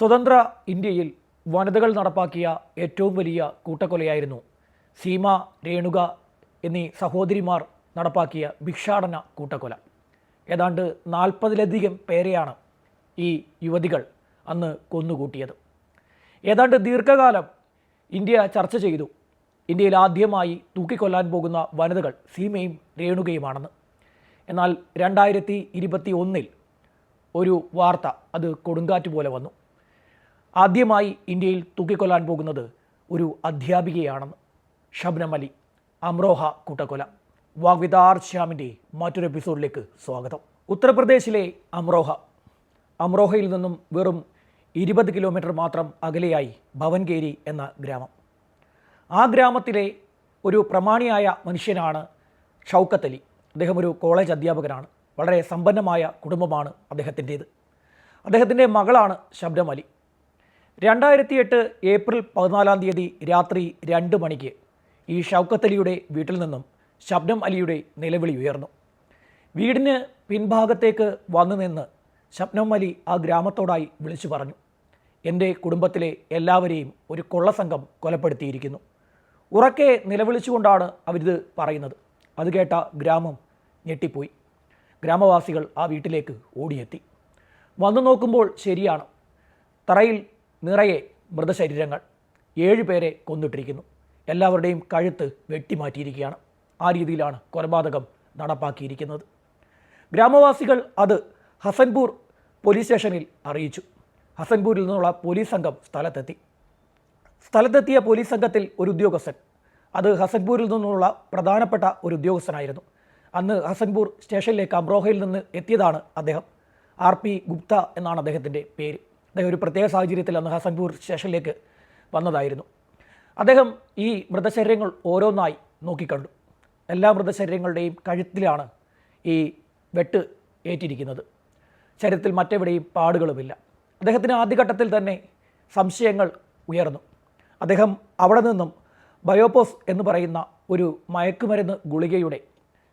സ്വതന്ത്ര ഇന്ത്യയിൽ വനിതകൾ നടപ്പാക്കിയ ഏറ്റവും വലിയ കൂട്ടക്കൊലയായിരുന്നു. സീമ രേണുക എന്നീ സഹോദരിമാർ നടപ്പാക്കിയ ഭിക്ഷാടന കൂട്ടക്കൊല. ഏതാണ്ട് നാൽപ്പതിലധികം പേരെയാണ് ഈ യുവതികൾ അന്ന് കൊന്നുകൂട്ടിയത്. ഏതാണ്ട് ദീർഘകാലം ഇന്ത്യ ചർച്ച ചെയ്തു. ഇന്ത്യയിൽ ആദ്യമായി തൂക്കിക്കൊല്ലാൻ പോകുന്ന വനിതകൾ സീമയും രേണുകയുമാണെന്ന്. എന്നാൽ രണ്ടായിരത്തി ഇരുപത്തി ഒന്നിൽ ഒരു വാർത്ത അത് കൊടുങ്കാറ്റ് പോലെ വന്നു. ആദ്യമായി ഇന്ത്യയിൽ തൂക്കിക്കൊല്ലാൻ പോകുന്നത് ഒരു അധ്യാപികയാണെന്ന് ഷബ്നം അലി അമ്രോഹ കൂട്ടക്കൊല. വാഗ്വിതാർ ശ്യാമിന്റെ മറ്റൊരു എപ്പിസോഡിലേക്ക് സ്വാഗതം. ഉത്തർപ്രദേശിലെ അമ്രോഹ. അമ്രോഹയിൽ നിന്നും വെറും ഇരുപത് കിലോമീറ്റർ മാത്രം അകലെയായി ഭവൻകേരി എന്ന ഗ്രാമം. ആ ഗ്രാമത്തിലെ ഒരു പ്രമാണിയായ മനുഷ്യനാണ് ഷൗക്കത്ത് അലി അദ്ദേഹം ഒരു കോളേജ് അധ്യാപകനാണ്. വളരെ സമ്പന്നമായ കുടുംബമാണ് അദ്ദേഹത്തിന്റേത്. അദ്ദേഹത്തിന്റെ മകളാണ് ശബ്ദം അലി. രണ്ടായിരത്തി എട്ട് ഏപ്രിൽ പതിനാലാം തീയതി രാത്രി രണ്ട് മണിക്ക് ഈ ഷൗക്കത്ത് അലിയുടെ വീട്ടിൽ നിന്നും ശബ്ദം അലിയുടെ നിലവിളി ഉയർന്നു. വീടിന് പിൻഭാഗത്തേക്ക് വന്നു നിന്ന് ശബ്നം അലി ആ ഗ്രാമത്തോടായി വിളിച്ചു പറഞ്ഞു. എന്റെ കുടുംബത്തിലെ എല്ലാവരെയും ഒരു കൊള്ളസംഘം കൊലപ്പെടുത്തിയിരിക്കുന്നു. ഉറക്കെ നിലവിളിച്ചുകൊണ്ടാണ് അവരിത് പറയുന്നത്. അത് കേട്ട ഗ്രാമം ഞെട്ടിപ്പോയി. ഗ്രാമവാസികൾ ആ വീട്ടിലേക്ക് ഓടിയെത്തി. വന്നു നോക്കുമ്പോൾ ശരിയാണ്. തറയിൽ നിറയെ മൃതശരീരങ്ങൾ ഏഴ് പേരെ കൊന്നിട്ടിരിക്കുന്നു. എല്ലാവരുടെയും കഴുത്ത് വെട്ടിമാറ്റിയിരിക്കുകയാണ്. ആ രീതിയിലാണ് കൊലപാതകം നടപ്പാക്കിയിരിക്കുന്നത്. ഗ്രാമവാസികൾ അത് ഹസൻപൂർ പോലീസ് സ്റ്റേഷനിൽ അറിയിച്ചു. ഹസൻപൂരിൽ നിന്നുള്ള പോലീസ് സംഘം സ്ഥലത്തെത്തി. സ്ഥലത്തെത്തിയ പോലീസ് സംഘത്തിൽ ഒരു ഉദ്യോഗസ്ഥൻ. അത് ഹസൻപൂരിൽ നിന്നുള്ള പ്രധാനപ്പെട്ട ഒരു ഉദ്യോഗസ്ഥനായിരുന്നു. അന്ന് ഹസൻപൂർ സ്റ്റേഷനിലേക്ക് അമ്രോഹയിൽ നിന്ന് എത്തിയതാണ് അദ്ദേഹം. ആർ പി ഗുപ്ത എന്നാണ് അദ്ദേഹത്തിന്റെ പേര്. അദ്ദേഹം ഒരു പ്രത്യേക സാഹചര്യത്തിൽ അന്ന് ഹസൻപൂർ സ്റ്റേഷനിലേക്ക് വന്നതായിരുന്നു. അദ്ദേഹം ഈ മൃതശരീരങ്ങൾ ഓരോന്നായി നോക്കിക്കണ്ടു. എല്ലാ മൃതശരീരങ്ങളുടെയും കഴുത്തിലാണ് ഈ വെട്ട് ഏറ്റിരിക്കുന്നത്. ശരീരത്തിൽ മറ്റെവിടെയും പാടുകളുമില്ല. അദ്ദേഹത്തിന് ആദ്യഘട്ടത്തിൽ തന്നെ സംശയങ്ങൾ ഉയർന്നു. അദ്ദേഹം അവിടെ നിന്നും ബയോപോസ് എന്ന് പറയുന്ന ഒരു മയക്കുമരുന്ന് ഗുളികയുടെ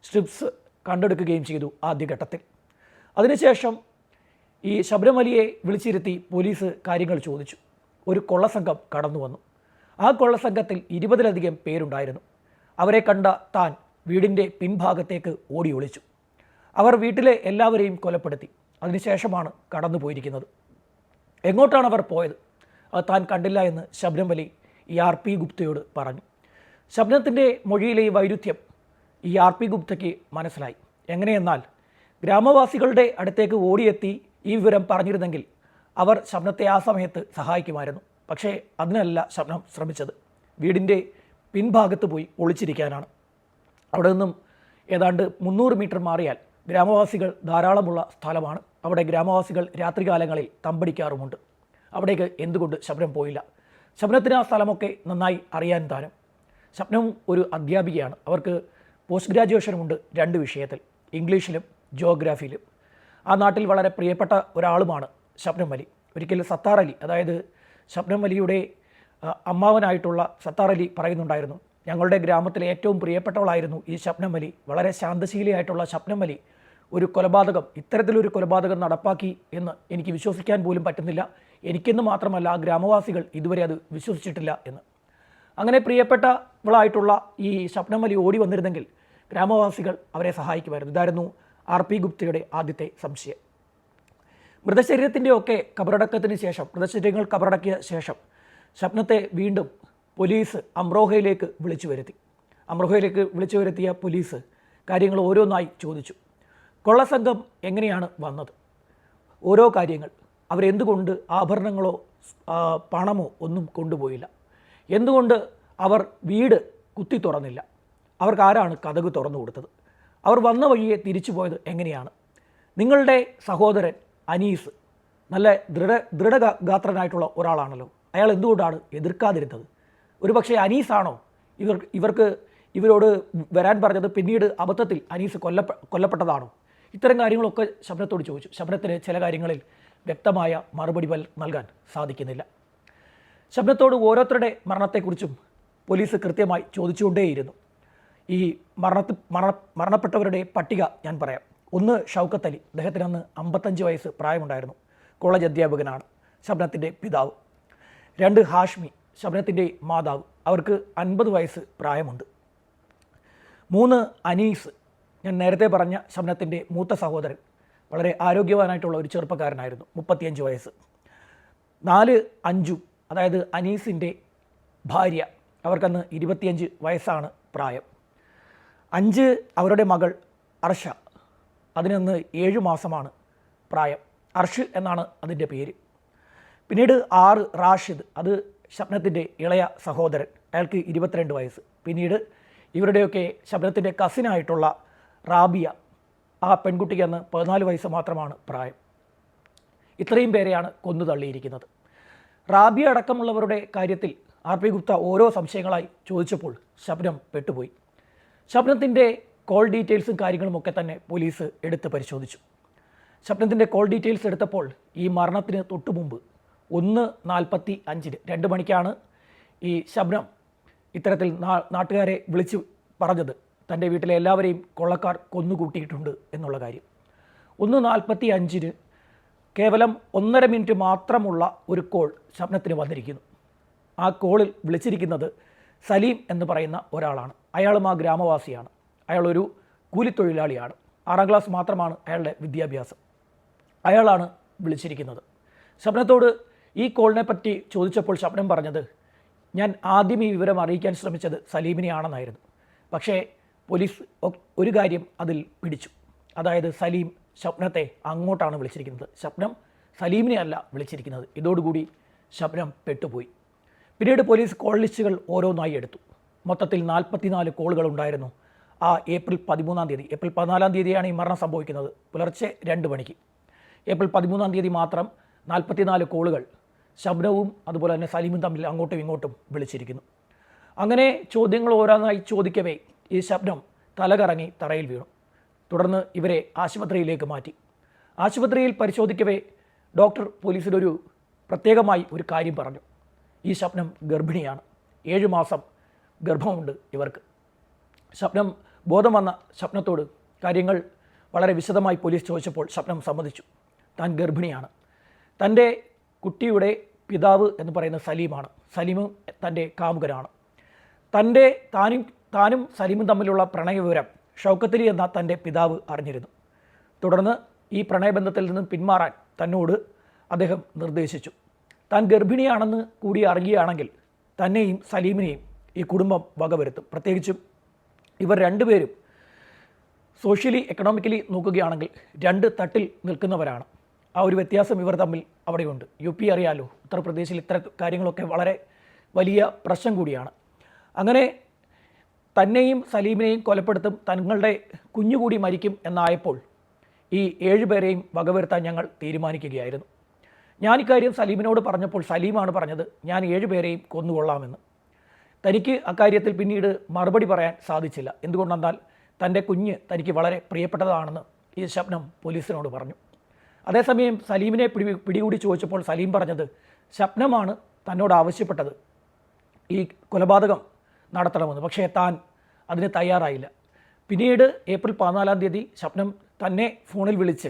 സ്ട്രിപ്സ് കണ്ടെടുക്കുകയും ചെയ്തു ആദ്യഘട്ടത്തിൽ. അതിനുശേഷം ഈ ശബരിമലയെ വിളിച്ചിരുത്തി പോലീസ് കാര്യങ്ങൾ ചോദിച്ചു. ഒരു കൊള്ളസംഘം കടന്നു വന്നു. ആ കൊള്ളസംഘത്തിൽ ഇരുപതിലധികം പേരുണ്ടായിരുന്നു. അവരെ കണ്ട താൻ വീടിന്റെ പിൻഭാഗത്തേക്ക് ഓടി ഒളിച്ചു. അവർ വീട്ടിലെ എല്ലാവരെയും കൊലപ്പെടുത്തി. അതിനുശേഷമാണ് കടന്നു പോയിരിക്കുന്നത്. എങ്ങോട്ടാണ് അവർ പോയത്? അത് താൻ കണ്ടില്ല എന്ന് ശബരിമലി ഈ ആർ പി ഗുപ്തയോട് പറഞ്ഞു. ശബ്ദത്തിന്റെ മൊഴിയിലെ ഈ വൈരുദ്ധ്യം ഈ ആർ പി ഗുപ്തയ്ക്ക് മനസ്സിലായി. എങ്ങനെയെന്നാൽ ഗ്രാമവാസികളുടെ അടുത്തേക്ക് ഓടിയെത്തി ഈ വിവരം പറഞ്ഞിരുന്നെങ്കിൽ അവർ ശബ്നത്തെ ആ സമയത്ത് സഹായിക്കുമായിരുന്നു. പക്ഷേ അതിനല്ല ശബ്നം ശ്രമിച്ചത്. വീടിന്റെ പിൻഭാഗത്ത് പോയി ഒളിച്ചിരിക്കാനാണ്. അവിടെ നിന്നും ഏതാണ്ട് മുന്നൂറ് മീറ്റർ മാറിയാൽ ഗ്രാമവാസികൾ ധാരാളമുള്ള സ്ഥലമാണ്. അവിടെ ഗ്രാമവാസികൾ രാത്രികാലങ്ങളിൽ തമ്പടിക്കാറുമുണ്ട്. അവിടേക്ക് എന്തുകൊണ്ട് ശബനം പോയില്ല? ശബനത്തിന് ആ സ്ഥലമൊക്കെ നന്നായി അറിയാൻ താനും. ശബ്നവും ഒരു അധ്യാപികയാണ്. അവർക്ക് പോസ്റ്റ് ഗ്രാജുവേഷനുമുണ്ട് രണ്ട് വിഷയത്തിൽ. ഇംഗ്ലീഷിലും ജോഗ്രാഫിയിലും. ആ നാട്ടിൽ വളരെ പ്രിയപ്പെട്ട ഒരാളുമാണ് ശബ്നം അലി ഒരിക്കൽ സത്താർ അലി അതായത് ശബ്നം അലിയുടെ അമ്മാവനായിട്ടുള്ള സത്താർ അലി പറയുന്നുണ്ടായിരുന്നു ഞങ്ങളുടെ ഗ്രാമത്തിലെ ഏറ്റവും പ്രിയപ്പെട്ടവളായിരുന്നു ഈ ശബ്നം അലി വളരെ ശാന്തശീലിയായിട്ടുള്ള ശബ്നം അലി ഒരു കൊലപാതകം ഇത്തരത്തിലൊരു കൊലപാതകം നടപ്പാക്കി എന്ന് എനിക്ക് വിശ്വസിക്കാൻ പോലും പറ്റുന്നില്ല. എനിക്കെന്ന് മാത്രമല്ല ആ ഗ്രാമവാസികൾ ഇതുവരെ അത് വിശ്വസിച്ചിട്ടില്ല എന്ന്. അങ്ങനെ പ്രിയപ്പെട്ടവളായിട്ടുള്ള ഈ ശബ്നം അലി ഓടി വന്നിരുന്നെങ്കിൽ ഗ്രാമവാസികൾ അവരെ സഹായിക്കുമായിരുന്നു. ഇതായിരുന്നു ആർ പി ഗുപ്തയുടെ ആദ്യത്തെ സംശയം. മൃതശരീരത്തിന്റെ ഒക്കെ കബറടക്കത്തിന് ശേഷം മൃതശരീരങ്ങൾ കബറടക്കിയ ശേഷം സ്വപ്നത്തെ വീണ്ടും പോലീസ് അമ്രോഹയിലേക്ക് വിളിച്ചു വരുത്തി. അമ്രോഹയിലേക്ക് വിളിച്ചു വരുത്തിയ പോലീസ് കാര്യങ്ങൾ ഓരോന്നായി ചോദിച്ചു. കൊള്ളസംഘം എങ്ങനെയാണ് വന്നത്? ഓരോ കാര്യങ്ങൾ അവരെന്തുകൊണ്ട് ആഭരണങ്ങളോ പണമോ ഒന്നും കൊണ്ടുപോയില്ല? എന്തുകൊണ്ട് അവർ വീട് കുത്തി തുറന്നില്ല? അവർക്ക് ആരാണ് കഥക് തുറന്നു കൊടുത്തത്? അവർ വന്ന വഴിയെ തിരിച്ചു പോയത് എങ്ങനെയാണ്? നിങ്ങളുടെ സഹോദരൻ അനീസ് നല്ല ദൃഢ ദൃഢഗാത്രനായിട്ടുള്ള ഒരാളാണല്ലോ. അയാൾ എന്തുകൊണ്ടാണ് എതിർക്കാതിരുന്നത്? ഒരു പക്ഷേ അനീസാണോ? ഇവർ ഇവർക്ക് ഇവരോട് വരാൻ പറഞ്ഞത് പിന്നീട് അബദ്ധത്തിൽ അനീസ് കൊല്ലപ്പെ കൊല്ലപ്പെട്ടതാണോ? ഇത്തരം കാര്യങ്ങളൊക്കെ ശബനത്തോട് ചോദിച്ചു. ശബനത്തിന് ചില കാര്യങ്ങളിൽ വ്യക്തമായ മറുപടി നൽകാൻ സാധിക്കുന്നില്ല. ശബ്ദത്തോട് ഓരോരുത്തരുടെ മരണത്തെക്കുറിച്ചും പോലീസ് കൃത്യമായി ചോദിച്ചുകൊണ്ടേയിരുന്നു. ഈ മരണത്തിൽ മരണ മരണപ്പെട്ടവരുടെ പട്ടിക ഞാൻ പറയാം. ഒന്ന് ഷൗക്കത്ത് അലി. അദ്ദേഹത്തിന് അന്ന് അമ്പത്തഞ്ച് വയസ്സ് പ്രായമുണ്ടായിരുന്നു. കോളേജ് അധ്യാപകനാണ്. ശബനത്തിന്റെ പിതാവ്. രണ്ട് ഹാഷ്മി ശബനത്തിന്റെ മാതാവ്. അവർക്ക് അൻപത് വയസ്സ് പ്രായമുണ്ട്. മൂന്ന് അനീസ്. ഞാൻ നേരത്തെ പറഞ്ഞ ശബനത്തിന്റെ മൂത്ത സഹോദരൻ. വളരെ ആരോഗ്യവാനായിട്ടുള്ള ഒരു ചെറുപ്പക്കാരനായിരുന്നു. മുപ്പത്തിയഞ്ച് വയസ്സ്. നാല് അഞ്ചു അതായത് അനീസിന്റെ ഭാര്യ. അവർക്കന്ന് ഇരുപത്തിയഞ്ച് വയസ്സാണ് പ്രായം. അഞ്ച് അവരുടെ മകൾ അർഷ. അതിനന്ന് ഏഴു മാസമാണ് പ്രായം. അർഷ് എന്നാണ് അതിന്റെ പേര്. പിന്നീട് ആറ് റാഷിദ്. അത് ശബ്നത്തിന്റെ ഇളയ സഹോദരൻ. അയാൾക്ക് ഇരുപത്തിരണ്ട് വയസ്സ്. പിന്നീട് ഇവരുടെയൊക്കെ ശബ്നത്തിന്റെ കസിനായിട്ടുള്ള റാബിയ. ആ പെൺകുട്ടിക്ക് അന്ന് പതിനാല് വയസ്സ് മാത്രമാണ് പ്രായം. ഇത്രയും പേരെയാണ് കൊന്നു തള്ളിയിരിക്കുന്നത്. റാബിയ അടക്കമുള്ളവരുടെ കാര്യത്തിൽ ആർ പി ഗുപ്ത ഓരോ സംശയങ്ങളായി ചോദിച്ചപ്പോൾ ശബ്നം പെട്ടുപോയി. ശബ്നത്തിന്റെ കോൾ ഡീറ്റെയിൽസും കാര്യങ്ങളുമൊക്കെ തന്നെ പോലീസ് എടുത്ത് പരിശോധിച്ചു. ശബ്നത്തിന്റെ കോൾ ഡീറ്റെയിൽസ് എടുത്തപ്പോൾ ഈ മരണത്തിന് തൊട്ടു മുമ്പ് ഒന്ന് നാൽപ്പത്തി അഞ്ചിന് രണ്ട് മണിക്കാണ് ഈ ശബ്നം ഇത്തരത്തിൽ നാട്ടുകാരെ വിളിച്ച് പറഞ്ഞത്. തന്റെ വീട്ടിലെ എല്ലാവരെയും കൊള്ളക്കാർ കൊന്നുകൂട്ടിയിട്ടുണ്ട് എന്നുള്ള കാര്യം. ഒന്ന് നാൽപ്പത്തി അഞ്ചിന് കേവലം ഒന്നര മിനിറ്റ് മാത്രമുള്ള ഒരു കോൾ ശബ്നത്തിന് വന്നിരിക്കുന്നു. ആ കോളിൽ വിളിച്ചിരിക്കുന്നത് സലീം എന്ന് പറയുന്ന ഒരാളാണ്. അയാളും ആ ഗ്രാമവാസിയാണ്. അയാളൊരു കൂലിത്തൊഴിലാളിയാണ്. ആറാം ക്ലാസ് മാത്രമാണ് അയാളുടെ വിദ്യാഭ്യാസം. അയാളാണ് വിളിച്ചിരിക്കുന്നത്. സ്വപ്നത്തോട് ഈ കോളിനെ പറ്റി ചോദിച്ചപ്പോൾ സ്വപ്നം പറഞ്ഞത് ഞാൻ ആദ്യം ഈ വിവരം അറിയിക്കാൻ ശ്രമിച്ചത് സലീമിനെയാണെന്നായിരുന്നു. പക്ഷേ പോലീസ് ഒരു കാര്യം അതിൽ പിടിച്ചു. അതായത് സലീം സ്വപ്നത്തെ അങ്ങോട്ടാണ് വിളിച്ചിരിക്കുന്നത്. സ്വപ്നം സലീമിനെ അല്ല വിളിച്ചിരിക്കുന്നത്. ഇതോടുകൂടി ശബ്നം പെട്ടുപോയി. പിന്നീട് പോലീസ് കോൾ ലിസ്റ്റുകൾ ഓരോന്നായി എടുത്തു. മൊത്തത്തിൽ നാൽപ്പത്തിനാല് കോളുകൾ ഉണ്ടായിരുന്നു. ആ ഏപ്രിൽ പതിമൂന്നാം തീയതി ഏപ്രിൽ പതിനാലാം തീയതിയാണ് ഈ മരണം സംഭവിക്കുന്നത്. പുലർച്ചെ രണ്ട് മണിക്ക്. ഏപ്രിൽ പതിമൂന്നാം തീയതി മാത്രം നാൽപ്പത്തിനാല് കോളുകൾ ശബ്നവും അതുപോലെ തന്നെ സലീമും തമ്മിൽ അങ്ങോട്ടും ഇങ്ങോട്ടും വിളിച്ചിരിക്കുന്നു. അങ്ങനെ ചോദ്യങ്ങൾ ഓരോന്നായി ചോദിക്കവേ ഈ ശബ്നം തലകറങ്ങി തറയിൽ വീണു. തുടർന്ന് ഇവരെ ആശുപത്രിയിലേക്ക് മാറ്റി. ആശുപത്രിയിൽ പരിശോധിക്കവേ ഡോക്ടർ പോലീസിലൊരു പ്രത്യേകമായി ഒരു കാര്യം പറഞ്ഞു. ഈ സ്വപ്നം ഗർഭിണിയാണ്. ഏഴ് മാസം ഗർഭമുണ്ട് ഇവർക്ക്. സ്വപ്നം ബോധം വന്ന ശബ്നത്തോട് കാര്യങ്ങൾ വളരെ വിശദമായി പോലീസ് ചോദിച്ചപ്പോൾ സ്വപ്നം സമ്മതിച്ചു. താൻ ഗർഭിണിയാണ്. തന്റെ കുട്ടിയുടെ പിതാവ് എന്ന് പറയുന്ന സലീമാണ്. സലീമും തന്റെ കാമുകനാണ്. തന്റെ താനും താനും സലീമും തമ്മിലുള്ള പ്രണയവിവരം ഷൗക്കത്തലി എന്ന തന്റെ പിതാവ് അറിഞ്ഞിരുന്നു. തുടർന്ന് ഈ പ്രണയബന്ധത്തിൽ നിന്നും പിന്മാറാൻ തന്നോട് അദ്ദേഹം നിർദ്ദേശിച്ചു. താൻ ഗർഭിണിയാണെന്ന് കൂടി അറിയുകയാണെങ്കിൽ തന്നെയും സലീമിനെയും ഈ കുടുംബം വകവരുത്തും. പ്രത്യേകിച്ചും ഇവർ രണ്ടുപേരും സോഷ്യലി എക്കണോമിക്കലി നോക്കുകയാണെങ്കിൽ രണ്ട് തട്ടിൽ നിൽക്കുന്നവരാണ്. ആ ഒരു വ്യത്യാസം ഇവർ തമ്മിൽ അവിടെയുണ്ട്. യു പി അറിയാലോ ഉത്തർപ്രദേശിൽ ഇത്തരം കാര്യങ്ങളൊക്കെ വളരെ വലിയ പ്രശ്നം കൂടിയാണ്. അങ്ങനെ തന്നെയും സലീമിനെയും കൊലപ്പെടുത്തും തങ്ങളുടെ കുഞ്ഞുകൂടി മരിക്കും എന്നായപ്പോൾ ഈ ഏഴുപേരെയും വകവരുത്താൻ ഞങ്ങൾ തീരുമാനിക്കുകയായിരുന്നു. ഞാൻ ഇക്കാര്യം സലീമിനോട് പറഞ്ഞപ്പോൾ സലീമാണ് പറഞ്ഞത് ഞാൻ ഏഴുപേരെയും കൊന്നുകൊള്ളാമെന്ന്. തനിക്ക് അക്കാര്യത്തിൽ പിന്നീട് മറുപടി പറയാൻ സാധിച്ചില്ല. എന്തുകൊണ്ടെന്നാൽ തന്റെ കുഞ്ഞ് തനിക്ക് വളരെ പ്രിയപ്പെട്ടതാണെന്ന് ഈ ശബ്നം പോലീസിനോട് പറഞ്ഞു. അതേസമയം സലീമിനെ പിടി പിടികൂടി ചോദിച്ചപ്പോൾ സലീം പറഞ്ഞത് ശബ്നമാണ് തന്നോട് ആവശ്യപ്പെട്ടത് ഈ കൊലപാതകം നടത്തണമെന്ന്. പക്ഷേ താൻ അതിന് തയ്യാറായില്ല. പിന്നീട് ഏപ്രിൽ പതിനാലാം തീയതി ശബ്നം തന്നെ ഫോണിൽ വിളിച്ച്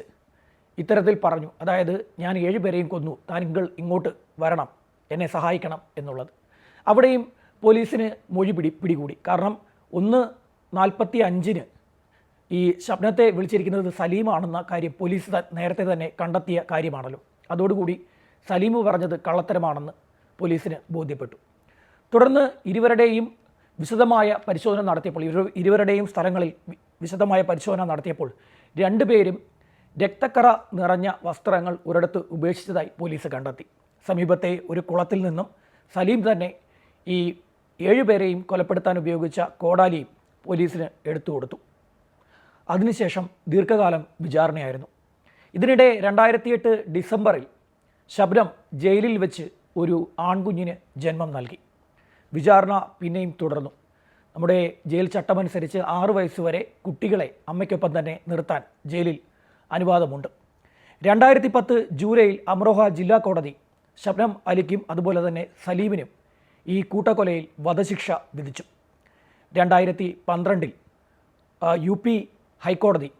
ഇത്തരത്തിൽ പറഞ്ഞു. അതായത് ഞാൻ ഏഴുപേരെയും കൊന്നു. താൻ നിങ്ങൾ ഇങ്ങോട്ട് വരണം. എന്നെ സഹായിക്കണം എന്നുള്ളത്. അവിടെയും പോലീസിന് മൊഴി പിടി പിടികൂടി. കാരണം ഒന്ന് നാൽപ്പത്തി അഞ്ചിന് ഈ ശബ്നത്തെ വിളിച്ചിരിക്കുന്നത് സലീമാണെന്ന കാര്യം പോലീസ് നേരത്തെ തന്നെ കണ്ടെത്തിയ കാര്യമാണല്ലോ. അതോടുകൂടി സലീം പറഞ്ഞത് കള്ളത്തരമാണെന്ന് പോലീസിന് ബോധ്യപ്പെട്ടു. തുടർന്ന് ഇരുവരുടെയും വിശദമായ പരിശോധന നടത്തിയപ്പോൾ ഇരു ഇരുവരുടെയും സ്ഥലങ്ങളിൽ വിശദമായ പരിശോധന നടത്തിയപ്പോൾ രണ്ടുപേരും രക്തക്കറ നിറഞ്ഞ വസ്ത്രങ്ങൾ ഒരിടത്ത് ഉപേക്ഷിച്ചതായി പോലീസ് കണ്ടെത്തി. സമീപത്തെ ഒരു കുളത്തിൽ നിന്നും സലീം തന്നെ ഈ ഏഴുപേരെയും കൊലപ്പെടുത്താൻ ഉപയോഗിച്ച കോടാലിയും പോലീസിന് എടുത്തു കൊടുത്തു. അതിനുശേഷം ദീർഘകാലം വിചാരണയായിരുന്നു. ഇതിനിടെ രണ്ടായിരത്തിയെട്ട് ഡിസംബറിൽ ശബ്നം ജയിലിൽ വെച്ച് ഒരു ആൺകുഞ്ഞിന് ജന്മം നൽകി. വിചാരണ പിന്നെയും തുടർന്നു. നമ്മുടെ ജയിൽ ചട്ടമനുസരിച്ച് ആറു വയസ്സുവരെ കുട്ടികളെ അമ്മയ്ക്കൊപ്പം തന്നെ നിർത്താൻ ജയിലിൽ അനുവാദമുണ്ട്. രണ്ടായിരത്തി പത്ത് ജൂലൈയിൽ അമ്രോഹ ജില്ലാ കോടതി ശബ്നം അലിക്കും അതുപോലെ തന്നെ സലീമിനും ഈ കൂട്ടക്കൊലയിൽ വധശിക്ഷ വിധിച്ചു. രണ്ടായിരത്തി പന്ത്രണ്ടിൽ യു പി ഹൈക്കോടതി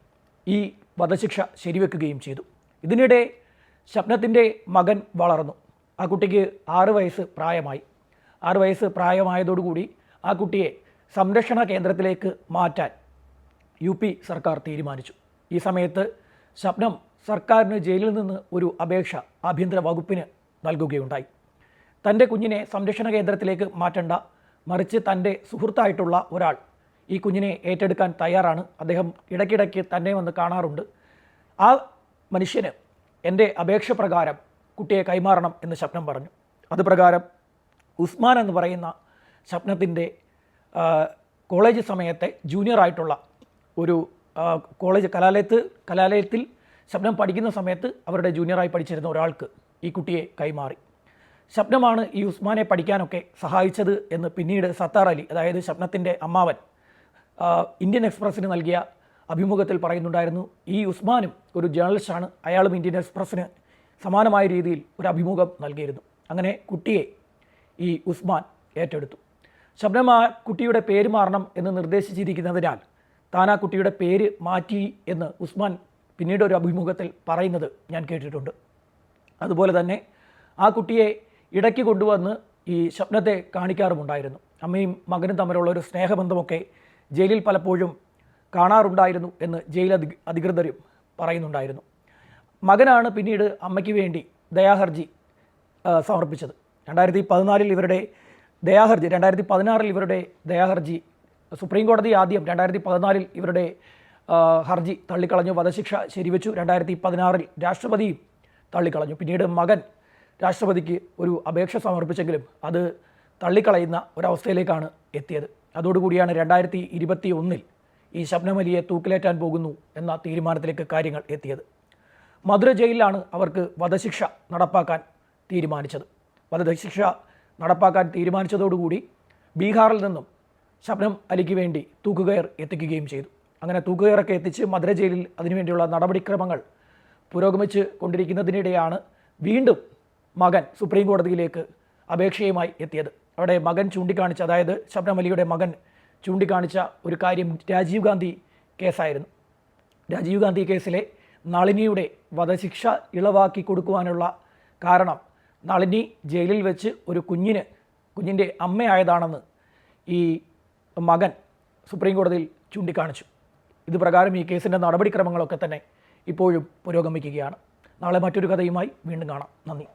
ഈ വധശിക്ഷ ശരിവെക്കുകയും ചെയ്തു. ഇതിനിടെ ശബ്നത്തിന്റെ മകൻ വളർന്നു. ആ കുട്ടിക്ക് ആറ് വയസ്സ് പ്രായമായി. ആറ് വയസ്സ് പ്രായമായതോടുകൂടി ആ കുട്ടിയെ സംരക്ഷണ കേന്ദ്രത്തിലേക്ക് മാറ്റാൻ യു സർക്കാർ തീരുമാനിച്ചു. ഈ സമയത്ത് ശബ്നം സർക്കാരിന് ജയിലിൽ നിന്ന് ഒരു അപേക്ഷ ആഭ്യന്തര വകുപ്പിന് നൽകുകയുണ്ടായി. തന്റെ കുഞ്ഞിനെ സംരക്ഷണ കേന്ദ്രത്തിലേക്ക് മാറ്റണ്ട മറിച്ച് തന്റെ സുഹൃത്തായിട്ടുള്ള ഒരാൾ ഈ കുഞ്ഞിനെ ഏറ്റെടുക്കാൻ തയ്യാറാണ്. അദ്ദേഹം ഇടയ്ക്കിടയ്ക്ക് തന്നെ വന്ന് കാണാറുണ്ട്. ആ മനുഷ്യന് എന്റെ അപേക്ഷ പ്രകാരം കുട്ടിയെ കൈമാറണം എന്ന് ശബ്നം പറഞ്ഞു. അത് പ്രകാരം ഉസ്മാൻ എന്ന് പറയുന്ന ശബ്നത്തിന്റെ കോളേജ് സമയത്തെ ജൂനിയറായിട്ടുള്ള ഒരു കോളേജ് കലാലയത്ത് കലാലയത്തിൽ ശബ്ദം പഠിക്കുന്ന സമയത്ത് അവരുടെ ജൂനിയറായി പഠിച്ചിരുന്ന ഒരാൾക്ക് ഈ കുട്ടിയെ കൈമാറി. ശബ്ദമാണ് ഈ ഉസ്മാനെ പഠിക്കാനൊക്കെ സഹായിച്ചത് എന്ന് പിന്നീട് സത്താർ അലി അതായത് ശബ്ദത്തിന്റെ അമ്മാവൻ ഇന്ത്യൻ എക്സ്പ്രസ്സിന് നൽകിയ അഭിമുഖത്തിൽ പറയുന്നുണ്ടായിരുന്നു. ഈ ഉസ്മാനും ഒരു ജേർണലിസ്റ്റാണ് അയാളും ഇന്ത്യൻ എക്സ്പ്രസ്സിന് സമാനമായ രീതിയിൽ ഒരു അഭിമുഖം നൽകിയിരുന്നു. അങ്ങനെ കുട്ടിയെ ഈ ഉസ്മാൻ ഏറ്റെടുത്തു. ശബ്ദം ആ കുട്ടിയുടെ പേര് മാറണം എന്ന് നിർദ്ദേശിച്ചിരിക്കുന്നതിനാൽ താൻ ആ കുട്ടിയുടെ പേര് മാറ്റി എന്ന് ഉസ്മാൻ പിന്നീട് ഒരു അഭിമുഖത്തിൽ പറയുന്നത് ഞാൻ കേട്ടിട്ടുണ്ട്. അതുപോലെ തന്നെ ആ കുട്ടിയെ ഇടയ്ക്ക് കൊണ്ടുവന്ന് ഈ സ്വപ്നത്തെ കാണിക്കാറുമുണ്ടായിരുന്നു. അമ്മയും മകനും തമ്മിലുള്ള ഒരു സ്നേഹബന്ധമൊക്കെ ജയിലിൽ പലപ്പോഴും കാണാറുണ്ടായിരുന്നു എന്ന് ജയിൽ അധി അധികൃതരും പറയുന്നുണ്ടായിരുന്നു. മകനാണ് പിന്നീട് അമ്മയ്ക്ക് വേണ്ടി ദയാഹർജി സമർപ്പിച്ചത്. രണ്ടായിരത്തി പതിനാലിൽ ഇവരുടെ ദയാഹർജി രണ്ടായിരത്തി പതിനാറിൽ ഇവരുടെ ദയാഹർജി സുപ്രീം കോടതി ആദ്യം രണ്ടായിരത്തി പതിനാലിൽ ഇവരുടെ ഹർജി തള്ളിക്കളഞ്ഞു. വധശിക്ഷ ശരിവെച്ചു. രണ്ടായിരത്തി പതിനാറിൽ രാഷ്ട്രപതി തള്ളിക്കളഞ്ഞു. പിന്നീട് മകൻ രാഷ്ട്രപതിക്ക് ഒരു അപേക്ഷ സമർപ്പിച്ചെങ്കിലും അത് തള്ളിക്കളയുന്ന ഒരവസ്ഥയിലേക്കാണ് എത്തിയത്. അതോടുകൂടിയാണ് രണ്ടായിരത്തി ഇരുപത്തി ഒന്നിൽ ഈ ശബ്നമലിയെ തൂക്കിലേറ്റാൻ പോകുന്നു എന്ന തീരുമാനത്തിലേക്ക് കാര്യങ്ങൾ എത്തിയത്. മധുര ജയിലിലാണ് അവർക്ക് വധശിക്ഷ നടപ്പാക്കാൻ തീരുമാനിച്ചത്. വധശിക്ഷ നടപ്പാക്കാൻ തീരുമാനിച്ചതോടുകൂടി ബീഹാറിൽ നിന്നും ശബ്നം അലിക്ക് വേണ്ടി തൂക്കുകയർ എത്തിക്കുകയും ചെയ്തു. അങ്ങനെ തൂക്കുകയറൊക്കെ എത്തിച്ച് മധുര ജയിലിൽ അതിനുവേണ്ടിയുള്ള നടപടിക്രമങ്ങൾ പുരോഗമിച്ച് കൊണ്ടിരിക്കുന്നതിനിടെയാണ് വീണ്ടും മകൻ സുപ്രീം കോടതിയിലേക്ക് അപേക്ഷയുമായി എത്തിയത്. അവിടെ മകൻ ചൂണ്ടിക്കാണിച്ച അതായത് ശബ്നം അലിയുടെ മകൻ ചൂണ്ടിക്കാണിച്ച ഒരു കാര്യം രാജീവ് ഗാന്ധി കേസായിരുന്നു. രാജീവ് ഗാന്ധി കേസിലെ നളിനിയുടെ വധശിക്ഷ ഇളവാക്കി കൊടുക്കുവാനുള്ള കാരണം നളിനി ജയിലിൽ വെച്ച് ഒരു കുഞ്ഞിന് കുഞ്ഞിന്റെ അമ്മയായതാണെന്ന് ഈ മകൻ സുപ്രീം കോടതിയിൽ ചൂണ്ടിക്കാണിച്ചു. ഇത് പ്രകാരം ഈ കേസിന്റെ നടപടിക്രമങ്ങളൊക്കെ തന്നെ ഇപ്പോഴും പുരോഗമിക്കുകയാണ്. നാളെ മറ്റൊരു കഥയുമായി വീണ്ടും കാണാം. നന്ദി.